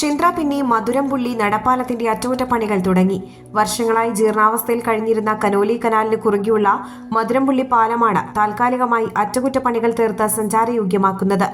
ചിന്ത്ര പിന്നെ മധുരംപുള്ളി നടപ്പാലത്തിന്റെ അറ്റകുറ്റപ്പണികൾ തുടങ്ങി. വർഷങ്ങളായി ജീർണാവസ്ഥയിൽ കഴിഞ്ഞിരുന്ന കനോലി കനാലിന് കുറുകെയുള്ള മധുരംപുള്ളി പാലമാണ് താൽക്കാലികമായി അറ്റകുറ്റപ്പണികൾ തീർത്ത് സഞ്ചാരയോഗ്യമാക്കുന്നത്.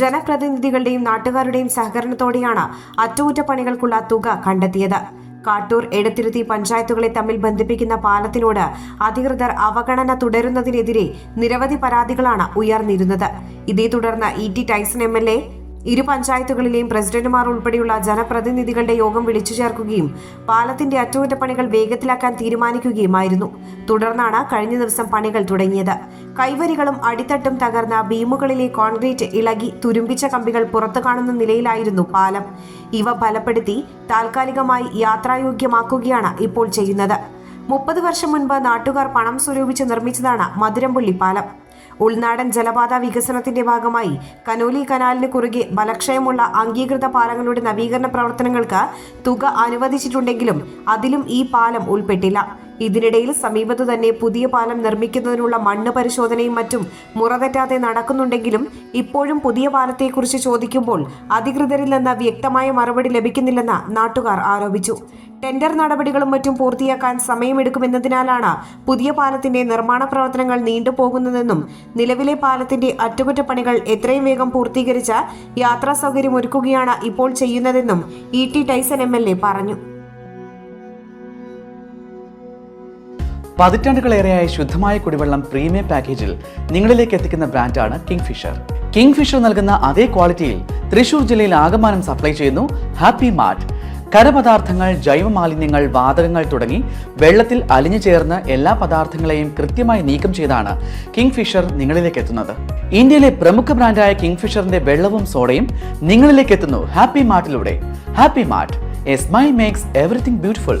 ജനപ്രതിനിധികളുടെയും നാട്ടുകാരുടെയും സഹകരണത്തോടെയാണ് അറ്റകുറ്റപ്പണികൾക്കുള്ള തുക കണ്ടെത്തിയത്. കാട്ടൂർ എടത്തിരുത്തി പഞ്ചായത്തുകളെ തമ്മിൽ ബന്ധിപ്പിക്കുന്ന പാലത്തിനോട് അധികൃതർ അവഗണന തുടരുന്നതിനെതിരെ നിരവധി പരാതികളാണ് ഉയർന്നിരുന്നത്. ഇതേ തുടർന്ന് E T Tyson M L A ഇരു പഞ്ചായത്തുകളിലെയും പ്രസിഡന്റുമാർ ഉൾപ്പെടെയുള്ള ജനപ്രതിനിധികളുടെ യോഗം വിളിച്ചു ചേർക്കുകയും പാലത്തിന്റെ അറ്റകുറ്റപ്പണികൾ വേഗത്തിലാക്കാൻ തീരുമാനിക്കുകയുമായിരുന്നു. തുടർന്നാണ് കഴിഞ്ഞ ദിവസം പണികൾ തുടങ്ങിയത്. കൈവരികളും അടിത്തട്ടും തകർന്ന ബീമുകളിലെ കോൺക്രീറ്റ് ഇളകി തുരുമ്പിച്ച കമ്പികൾ പുറത്തു കാണുന്ന നിലയിലായിരുന്നു പാലം. ഇവ ബലപ്പെടുത്തി താൽക്കാലികമായി യാത്രായോഗ്യമാക്കുകയാണ് ഇപ്പോൾ ചെയ്യുന്നത്. മുപ്പത് വർഷം മുൻപ് നാട്ടുകാർ പണം സ്വരൂപിച്ച് നിർമ്മിച്ചതാണ് മധുരംപുള്ളി പാലം. ഉൾനാടൻ ജലപാത വികസനത്തിന്റെ ഭാഗമായി കനോലി കനാലിന് കുറുകെ ബലക്ഷയമുള്ള അംഗീകൃത പാലങ്ങളുടെ നവീകരണ പ്രവർത്തനങ്ങൾക്ക് തുക അനുവദിച്ചിട്ടുണ്ടെങ്കിലും അതിലും ഈ പാലം ഉൾപ്പെട്ടില്ല. ഇതിനിടയിൽ സമീപത്തു തന്നെ പുതിയ പാലം നിർമ്മിക്കുന്നതിനുള്ള മണ്ണ് പരിശോധനയും മറ്റും മുറതെറ്റാതെ നടക്കുന്നുണ്ടെങ്കിലും ഇപ്പോഴും പുതിയ പാലത്തെക്കുറിച്ച് ചോദിക്കുമ്പോൾ അധികൃതരിൽ നിന്ന് വ്യക്തമായ മറുപടി ലഭിക്കുന്നില്ലെന്ന് നാട്ടുകാർ ആരോപിച്ചു. ടെൻഡർ നടപടികളും മറ്റും പൂർത്തിയാക്കാൻ സമയമെടുക്കുമെന്നതിനാലാണ് പുതിയ പാലത്തിന്റെ നിർമ്മാണ പ്രവർത്തനങ്ങൾ നീണ്ടുപോകുന്നതെന്നും നിലവിലെ പാലത്തിന്റെ അറ്റകുറ്റപ്പണികൾ എത്രയും വേഗം പൂർത്തീകരിച്ച് യാത്രാ സൗകര്യം ഒരുക്കുകയാണ് ഇപ്പോൾ ചെയ്യുന്നതെന്നും E T Tyson M L A പറഞ്ഞു. പതിറ്റാണ്ടുകളേറെയായി ശുദ്ധമായ കുടിവെള്ളം പ്രീമിയം പാക്കേജിൽ നിങ്ങളിലേക്ക് എത്തിക്കുന്ന ബ്രാൻഡാണ് കിങ് ഫിഷർ കിങ് ഫിഷർ നൽകുന്ന അതേ ക്വാളിറ്റിയിൽ തൃശൂർ ജില്ലയിൽ ആകമാനം സപ്ലൈ ചെയ്യുന്നു ഹാപ്പി മാർട്ട്. കരപദാർത്ഥങ്ങൾ ജൈവമാലിന്യങ്ങൾ വാതകങ്ങൾ തുടങ്ങി വെള്ളത്തിൽ അലിഞ്ഞു ചേർന്ന് എല്ലാ പദാർത്ഥങ്ങളെയും കൃത്യമായി നീക്കം ചെയ്താണ് കിങ് ഫിഷർ നിങ്ങളിലേക്ക് എത്തുന്നത്. ഇന്ത്യയിലെ പ്രമുഖ ബ്രാൻഡായ കിങ് ഫിഷറിന്റെ വെള്ളവും സോഡയും നിങ്ങളിലേക്ക് എത്തുന്നു happy മാർട്ടിലൂടെ. Happy mart S my makes everything beautiful.